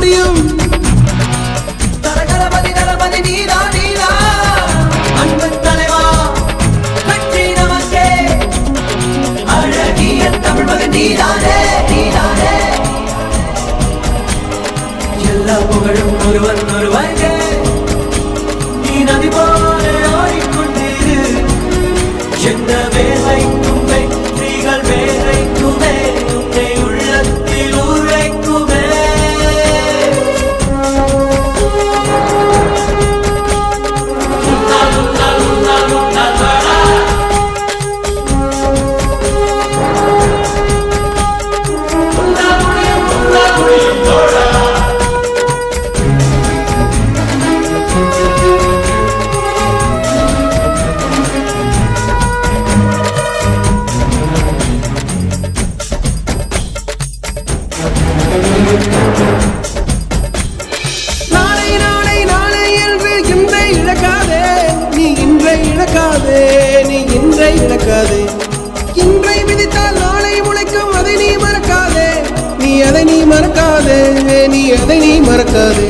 முடியும். தரகரபதி தளபதி நீரா நீரா அன்பு தலைவா கட்சி நமக்கே அழகிய தமிழ் மகன் எல்லா புகழும் ஒருவன் ஒருவனுக்கே நீ நதி போல ஆடிக்கொண்டிரு. எந்த வேலை நாளை நாளை நாளை என்று இன்றை இழக்காதே. நீ இன்றை இழக்காதே நீ இன்றை இழக்காதே. இன்றை விதித்தால் நாளை முளைக்கும் அதை நீ மறக்காதே. நீ அதை நீ மறக்காதே நீ அதை நீ மறக்காதே.